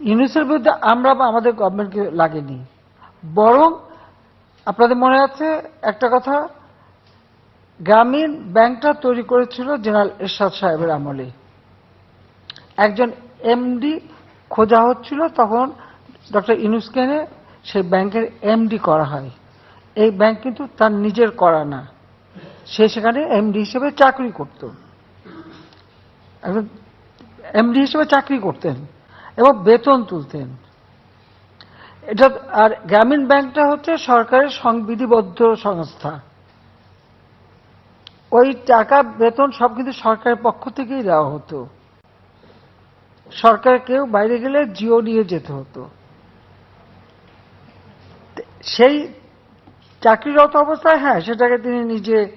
ইউনিসের বিরুদ্ধে আমরা বা আমাদের গভর্নমেন্টকে লাগেনি। বরং আপনাদের মনে আছে একটা কথা? গ্রামীণ ব্যাংকটা তৈরি করেছিল জেনারেল এরশাদ সাহেবের আমলে। একজন এমডি খোঁজা হচ্ছিল, তখন ডক্টর ইনুসকে এনে সেই ব্যাংকের এমডি করা হয়। এই ব্যাংক কিন্তু তার নিজের করা না। সে সেখানে এমডি হিসেবে চাকরি করত। একজন এমডি হিসেবে চাকরি করতেন। এবং বেতন তুলতেন। এটা, আর গ্রামীণ ব্যাংকটা হচ্ছে সরকারের সংবিধিবদ্ধ সংস্থা। ওই টাকা, বেতন সব কিন্তু সরকারের পক্ষ থেকেই দেওয়া হতো। সরকার কেউ বাইরে গেলে জিও নিয়ে যেতে হতো। সেই চাকরিরত অবস্থায় হ্যাঁ সেটাকে তিনি নিজে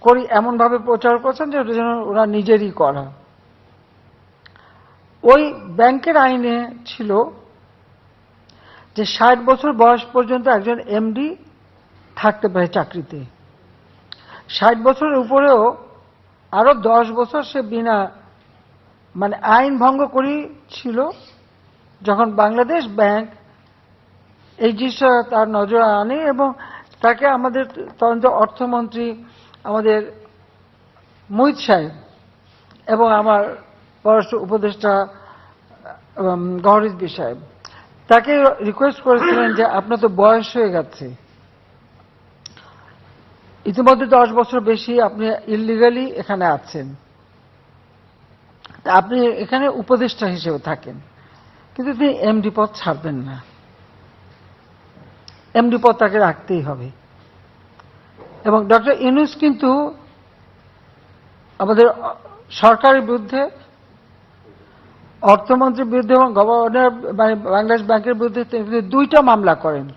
করি, এমনভাবে প্রচার করছেন যে ওটা যেন ওরা নিজেরই করা। ওই ব্যাংকের আইনে ছিল যে ষাট বছর বয়স পর্যন্ত একজন এমডি থাকতে পারে চাকরিতে। ষাট বছরের উপরেও আরও দশ বছর সে বিনা মানে আইন ভঙ্গ করি ছিল যখন বাংলাদেশ ব্যাংক এই জিনিসটা তার নজরে আনে এবং তাকে আমাদের তদন্ত অর্থমন্ত্রী আমাদের মোহিত সাহেব এবং আমার পররাষ্ট্র উপদেষ্টা গহরিজবি সাহেব, তাকে রিকোয়েস্ট করেছিলেন যে আপনার তো বয়স হয়ে গেছে। ইতিমধ্যে দশ বছর বেশি আপনি ইলিগালি এখানে আছেন। আপনি এখানে উপদেষ্টা হিসেবে থাকেন। কিন্তু তিনি এমডি পদ ছাড়বেন না। এমডি পদ তাকে রাখতেই হবে। এবং ডক্টর ইনুস কিন্তু আমাদের সরকারের বিরুদ্ধে অর্থমন্ত্রীর বিরুদ্ধে এবং গভর্নর বাংলাদেশ ব্যাংকের বিরুদ্ধে তিনি দুইটা মামলা করেন,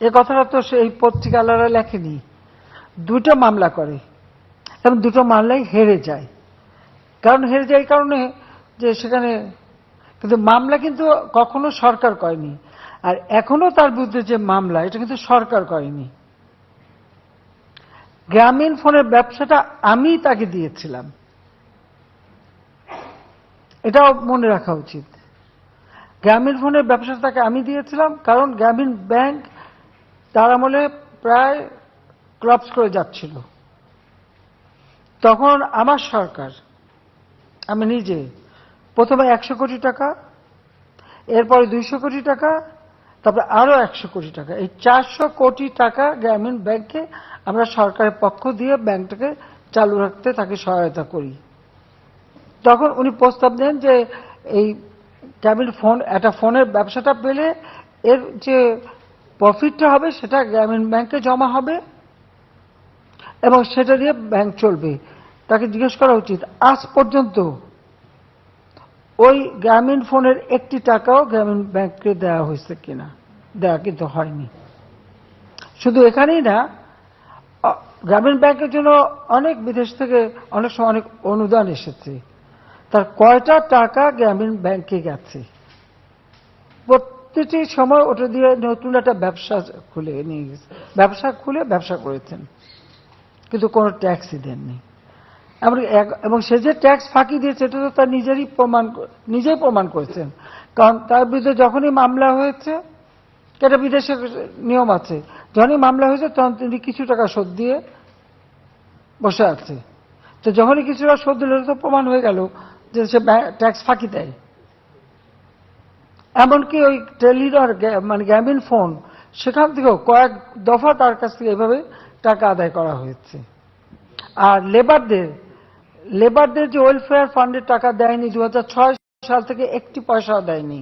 এ কথাটা তো সেই পত্রিকালারা লেখেনি। দুইটা মামলা করে এবং দুটো মামলাই হেরে যায়। কারণ হেরে যায় কারণে যে সেখানে কিন্তু মামলা কিন্তু কখনো সরকার করেনি। আর এখনও তার বিরুদ্ধে যে মামলা, এটা কিন্তু সরকার করেনি। গ্রামীণ ফোনের ব্যবসাটা আমি তাকে দিয়েছিলাম। এটাও মনে রাখা উচিত। গ্রামীণ ফোনের ব্যবসাটা তাকে আমি দিয়েছিলাম, কারণ গ্রামীণ ব্যাংক তার আমলে প্রায় ক্লাবস করে যাচ্ছিল। তখন আমার সরকার, আমি নিজে, প্রথমে একশো কোটি টাকা, এরপরে দুইশো কোটি টাকা, তারপরে আরও একশো কোটি টাকা। এই চারশো কোটি টাকা গ্রামীণ ব্যাংকে আমরা সরকারের পক্ষ দিয়ে ব্যাংকটাকে চালু রাখতে তাকে সহায়তা করি। তখন উনি প্রস্তাব দেন যে এই গ্রামীণ ফোন, একটা ফোনের ব্যবসাটা পেলে এর যে প্রফিটটা হবে সেটা গ্রামীণ ব্যাংকে জমা হবে এবং সেটা দিয়ে ব্যাংক চলবে। তাকে জিজ্ঞেস করা উচিত, আজ পর্যন্ত ওই গ্রামীণ ফোনের একটি টাকাও গ্রামীণ ব্যাংককে দেওয়া হয়েছে কিনা? দেওয়া কিন্তু হয়নি। শুধু এখানেই না গ্রামীণ ব্যাংকের জন্য অনেক বিদেশ থেকে অনেক সময় অনেক অনুদান এসেছে। তার কয়টা টাকা গ্রামীণ ব্যাংকে গেছে? প্রতিটি সময় ওটা দিয়ে নতুন একটা ব্যবসা খুলে নিয়ে গেছে। ব্যবসা খুলে ব্যবসা করেছেন। কিন্তু কোনো ট্যাক্সই দেননি। এবং সে যে ট্যাক্স ফাঁকি দিয়েছে এটা তো তার নিজেরই প্রমাণ নিজেই প্রমাণ করেছেন। কারণ তার বিরুদ্ধে যখনই মামলা হয়েছে, এটা বিদেশের নিয়ম আছে। যখনই মামলা হয়েছে, তখন তিনি কিছু টাকা শোধ দিয়ে বসে আছে। তো যখনই কিছু টাকা শোধ দিল তো প্রমাণ হয়ে গেল যে সে ট্যাক্স ফাঁকি দেয়। এমনকি ওই টেলিডর মানে গ্রামীণ ফোন সেখান থেকেও কয়েক দফা তার কাছ থেকে এভাবে টাকা আদায় করা হয়েছে। আর লেবারদের লেবারদের যে ওয়েলফেয়ার ফান্ডের টাকা দেয়নি দু হাজার ছয় সাল থেকে একটি পয়সাও দেয়নি।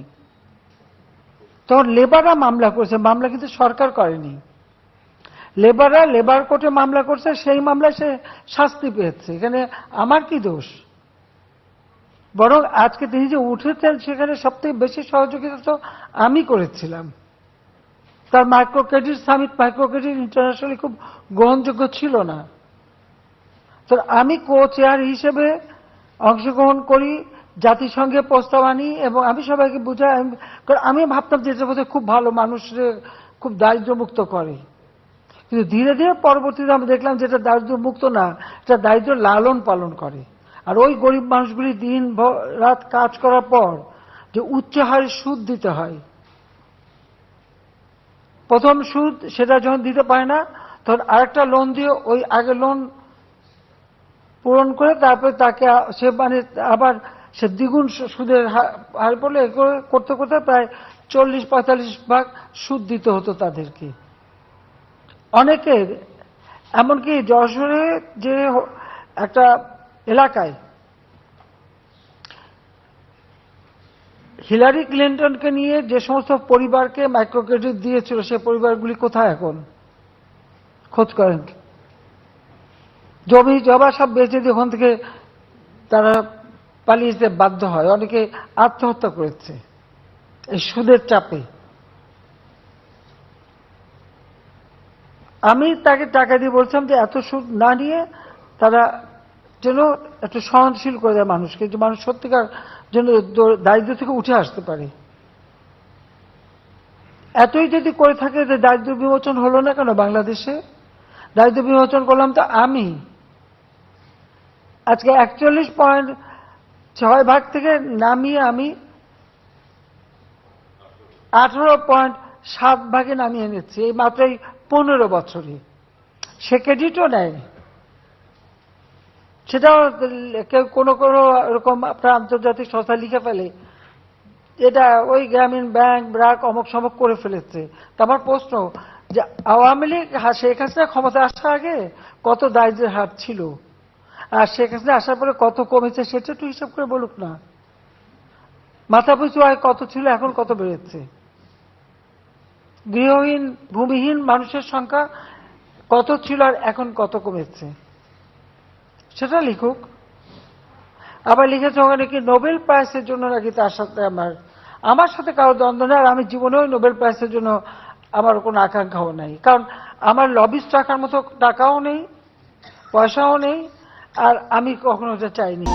তখন লেবাররা মামলা করেছে, মামলা কিন্তু সরকার করেনি। লেবাররা লেবার কোর্টে মামলা করছে, সেই মামলায় সে শাস্তি পেয়েছে। এখানে আমার কি দোষ? বরং আজকে তিনি যে উঠেছেন সেখানে সব থেকে বেশি সহযোগিতা তো আমি করেছিলাম। তার micro credit summit micro credit internationally খুব গ্রহণযোগ্য ছিল না। তো আমি কো চেয়ার হিসেবে অংশগ্রহণ করি, জাতিসংঘে প্রস্তাব আনি এবং আমি সবাইকে বুঝাই, আমি- ভাবতাম যে এটা বোধহয় খুব ভালো মানুষের খুব দারিদ্র্যমুক্ত করে। কিন্তু ধীরে ধীরে পরবর্তীতে আমি দেখলাম যে এটা দারিদ্র্যমুক্ত না, এটা দারিদ্র্য লালন পালন করে। আর ওই গরিব মানুষগুলি দিন রাত কাজ করার পর যে উচ্চ হারে সুদ দিতে হয়। প্রথম সুদ সেটা যখন দিতে পারে না, তখন আরেকটা লোন দিয়ে ওই আগে লোন পূরণ করে তারপরে তাকে সে মানে আবার সে দ্বিগুণ সুদের হার পড়লে করতে করতে প্রায় চল্লিশ, পঁয়তাল্লিশ ভাগ সুদ দিতে হতো তাদেরকে। অনেকের, এমনকি যশোরে যে একটা এলাকায়। হিলারি ক্লিন্টনকে নিয়ে যে সমস্ত পরিবারকে মাইক্রো ক্রেডিট দিয়েছিল, সে পরিবারগুলি কোথায় এখন? খোঁজ করেন। জমি জবা সব বেঁচে দিয়ে ওখান থেকে তারা পালিয়ে যেতে বাধ্য হয়। অনেকে আত্মহত্যা করেছে এই সুদের চাপে। আমি তাকে টাকা দিয়ে বলছিলাম যে এত সুদ না নিয়ে তারা যেন একটু সহনশীল করে দেয় মানুষকে, যে মানুষ সত্যিকার যেন দারিদ্র থেকে উঠে আসতে পারে। এতই যদি করে থাকে যে দারিদ্র বিমোচন হলো না কেন বাংলাদেশে? দারিদ্র বিমোচন করলাম তো আমি। আজকে একচল্লিশ পয়েন্ট ছয় ভাগ থেকে নামিয়ে আমি আঠারো পয়েন্ট সাত ভাগে নামিয়ে নিচ্ছি, এই মাত্র এই পনেরো বছরে সে ক্রেডিটও নেয় কেউ কোনো কোনো এরকম আপনার আন্তর্জাতিক সংস্থা লিখে ফেলে। এটা ওই গ্রামীণ ব্যাংক, ব্রাক অমক সমক করে ফেলেছে। আমার প্রশ্ন, যে আওয়ামী লীগ শেখ হাসিনা ক্ষমতা আসার আগে কত দারিদ্রের হার ছিল? আর শেখ হাসিনা আসার পরে কত কমেছে সেটা একটু হিসাব করে বলুক না। মাথা পিছু আয় কত ছিল, এখন কত বেড়েছে? গৃহহীন, ভূমিহীন মানুষের সংখ্যা কত ছিল আর এখন কত কমেছে? সেটা লিখুক। আবার লিখেছে ওখানে কি নোবেল প্রাইজের জন্য নাকি তার সাথে আমার আমার সাথে কারও দ্বন্দ্ব নেই, আর আমি জীবনেও নোবেল প্রাইজের জন্য আমার কোনো আকাঙ্ক্ষাও নাই। কারণ আমার লবিস্ট রাখার মতো টাকাও নেই, পয়সাও নেই, আর আমি কখনো ওটা চাইনি।